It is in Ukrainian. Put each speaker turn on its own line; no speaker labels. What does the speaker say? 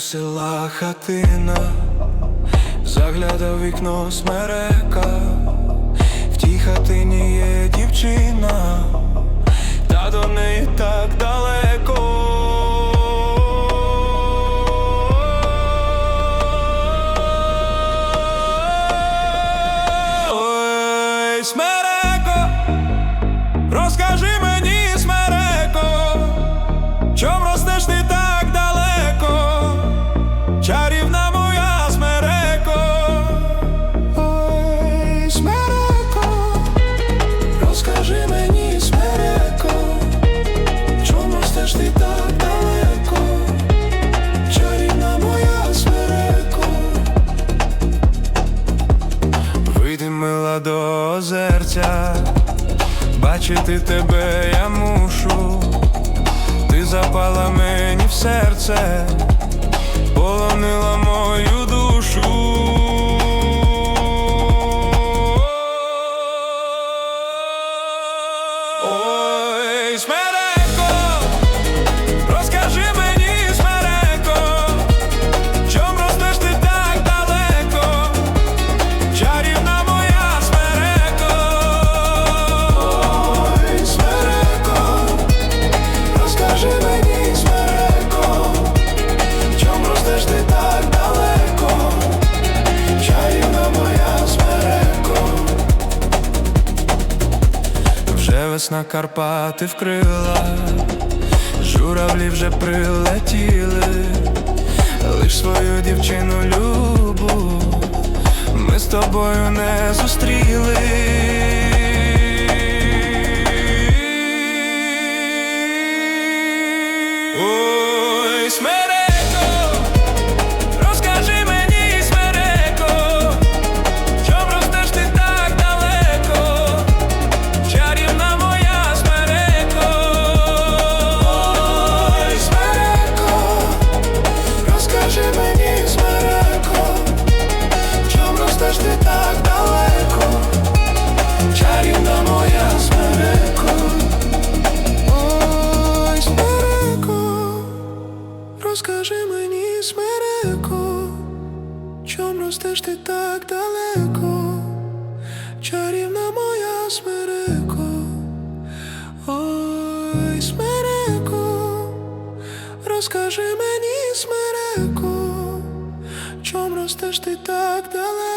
села хатина, заглядав вікно смерека, в тій хатині є дівчина, та до неї так далеко. Ой, смереко, До озерця, бачити тебе я мушу, ти запала мені в серце, полонила мою душу. Ой, Весна Карпати вкрила, журавлі вже прилетіли, лиш свою дівчину любу ми з тобою не зустріли. Ой, смереко, ростеш ти так далеко, чарівна моя смирико, ой, смирико, розкажи мені, смирико, чом ростеш ти так далеко,